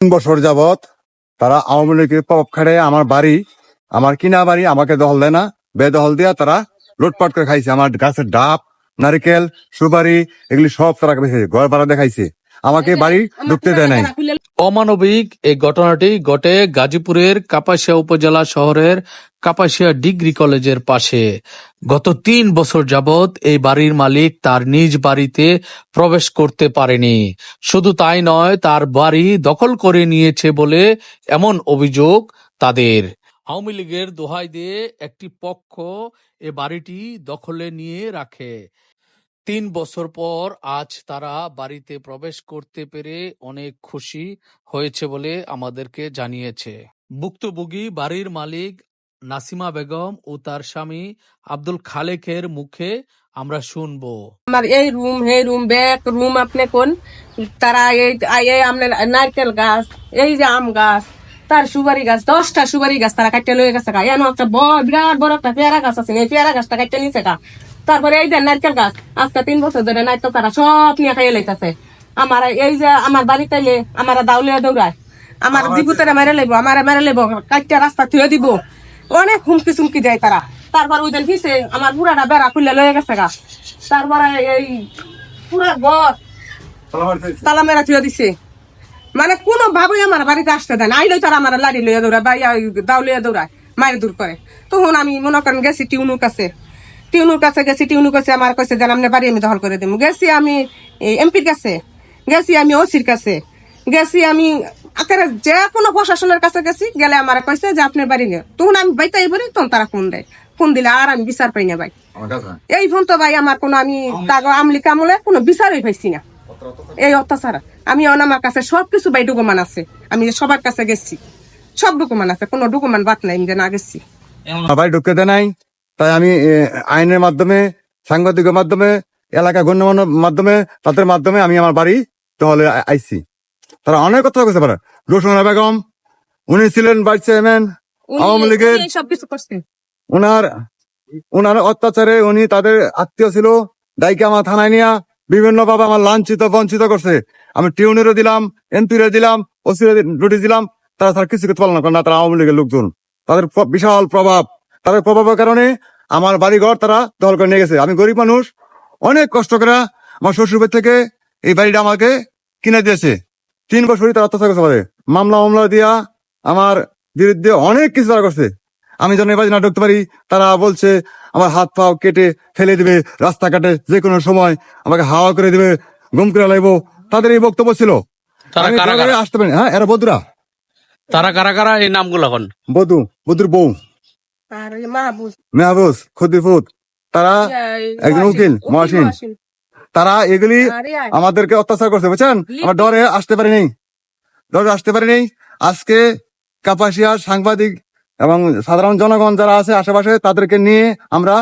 তিন বছর যাবত তারা আওয়ামী লীগের প্রভাব খাড়ে আমার বাড়ি আমার কিনা বাড়ি আমাকে দহল দেয় না। বেদহল দিয়া তারা লুটপাট করে খাইছে। আমার গাছের ডাব নারিকেল সুপারি এগুলি সব তারা ঘর ভাড়া দেখাইছে। আমাকে বাড়ি ঢুকতে দেয় নাই। অমানবিক এই ঘটনাটি ঘটে গাজীপুরের কাপাসিয়া উপজেলা শহরের কাপাসিয়া ডিগ্রি কলেজের পাশে। গত তিন বছর যাবৎ এই বাড়ির মালিক তার নিজ বাড়িতে প্রবেশ করতে পারেনি। শুধু তাই নয়, তার বাড়ি দখল করে নিয়েছে বলে এমন অভিযোগ তাদের। আওয়ামী লীগের দোহাই দিয়ে একটি পক্ষ এ বাড়িটি দখলে নিয়ে রাখে। তিন বছর পর আজ তারা বাড়িতে প্রবেশ করতে পেরে অনেক খুশি হয়েছে বলে আমাদেরকে জানিয়েছে। ভুক্তভোগী বাড়ির মালিক নাসিমা বেগম ও তার স্বামী আব্দুল খালেকের মুখে আমরা শুনব। আমার এই রুম হে রুম ব্যাগ রুম আপনি কোন? তারা এই আপনার নারকেল গাছ, এই যে আম গাছ, তার সুপারি গাছ, দশটা সুপারি গাছ তারা কাটতে লয়ে গেছে গা। এমন একটা বড় বিরাট বড় একটা পেয়ারা গাছ আছে, এই পেয়ারা গাছটা কাটতে গা। তারপরে এই যে নারকেল গাছ আজকে তিন বছর ধরে নাই তো তারা সব নিয়ে খাইয়ে লইতেছে। আমার এই যে আমার বাড়িতে এলে আমার দাউলিয়া দৌড়ায়। আমার জীবুতেরা মেরে লেবো আমার মেরে লেবো কাটতে রাস্তা থুয়ে দিব। অনেক হুমকি চুমকি দেয় তারা। তারপর ওই দিন কিসে আমার পুরাটা বেড়া খুললে লয়ে গেছে গা। তারপরে এই পুরা ঘর তালা মেরা থুয়ে দিছে। মানে কোনো ভাবে আমার বাড়িতে আসতে দেয় না। আইলেই তারা আমার লাড়ি লইয়া দৌড়ায় বা দাও দৌড়ায় মায়ের দূর করে। তখন আমি মনে করেন গেছি টিউনুর কাছে। টিউনুর কাছে গেছি টিউনু কাছে আমার কাছে যেন আপনি বাড়ি আমি দখল করে দেবো গেছি আমি এমপির কাছে গেছি আমি ওসির কাছে গেছি আমি আকারে যে কোনো প্রশাসনের কাছে গেছি গেলে আমার কইছে যে আপনার বাড়ি নিয়ে তখন আমি বাইতাই বলি তখন তারা ফোন দেয়। ফোন দিলে আর আমি বিচার পাই না ভাই। এই ফোন তো ভাই আমার কোনো আমি তাগ আমলি কামলে কোনো বিচারই পাইছি না। এই অত্যাচার। আমি অন আমার কাছে সব কিছু ভাই ডকুমান আছে। আমি সবার কাছে গেছি সব ডকুমান আছে কোনো ডকুমান বাদ নাই আমি যে না গেছি। বাড়ি ঢুকতে নাই। তাই আমি আইনের মাধ্যমে সাংবাদিকের মাধ্যমে এলাকা গণ্যমান্য মাধ্যমে তাদের মাধ্যমে আমি আমার বাড়ি দখলে আ- আইছি। তারা অনেক কথা করতে পারে। রোশনা বেগম উনি ছিলেন ভাইস চেয়ারম্যান আওয়ামী লীগের উনার উনার অত্যাচারে উনি তাদের আত্মীয় ছিল দায়িকা আমার থানায় নিয়ে বিভিন্ন ভাবে আমার লাঞ্ছিত বঞ্চিত করছে। আমি টিউনেরও দিলাম এনপিরে দিলাম ওসিরে নোটিশ দিলাম তারা তার কিছু করতে পারল না তারা আওয়ামী লীগের লোকজন। তাদের বিশাল প্রভাব। তাদের প্রভাবের কারণে আমার বাড়িঘর তারা দখল করে নিয়ে গেছে। আমি গরিব মানুষ অনেক কষ্ট করে আমার শ্বশুর থেকে এই বাড়িটা আমাকে কিনে দিয়েছে। তিন বছরই তারা অত্যাচার করতে পারে মামলা মামলা দিয়া আমার বিরুদ্ধে অনেক কিছু তারা করছে। আমি যেন এবার না ঢুকতে পারি তারা বলছে আমার হাত পাও কেটে ফেলে দিবে রাস্তাঘাটে যে কোনো সময় আমাকে হাওয়া করে দিবে গুম করে লাগবো তাদের এই বক্তব্য ছিল। আসতে পারি হ্যাঁ এরা বধুরা। তারা কারা কারা এই নামগুলো হন। বধু বধুর বউ। মেহবুজ খুদিফুত তারা একজন উকিল, মহাসিন। তারা এগুলি আমাদেরকে অত্যাচার করছে বুঝছেন? আমার ডরে আসতে পারিনি ডরে আসতে পারিনি আজকে কাপাসিয়ার সাংবাদিক এবং সাধারণ জনগণ যারা আছে আশেপাশে তাদেরকে নিয়ে আমরা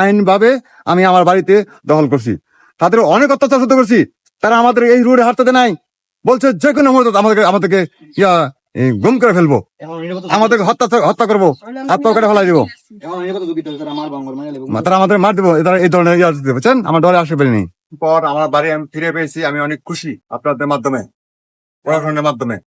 আইন ভাবে আমি আমার বাড়িতে দখল করছি। তাদের অনেক অত্যাচার সহ্য করছি। তারা আমাদের এই রোডে হাঁটতে নাই। বলছে যে কোনো মুহূর্তে আমাদেরকে আমাদেরকে ইয়া গুম করে ফেলব। আমাদের হত্যা হত্যা করব। হত্যা করে ফেলাই দিব। তারা আমাদের মার দিব। এই ধরনের ইয়া বুঝছেন? আমার ডরে আসতে পারিনি। পর আমার বাড়ি আমি ফিরে পেয়েছি আমি অনেক খুশি আপনাদের মাধ্যমে পড়াশোনার মাধ্যমে।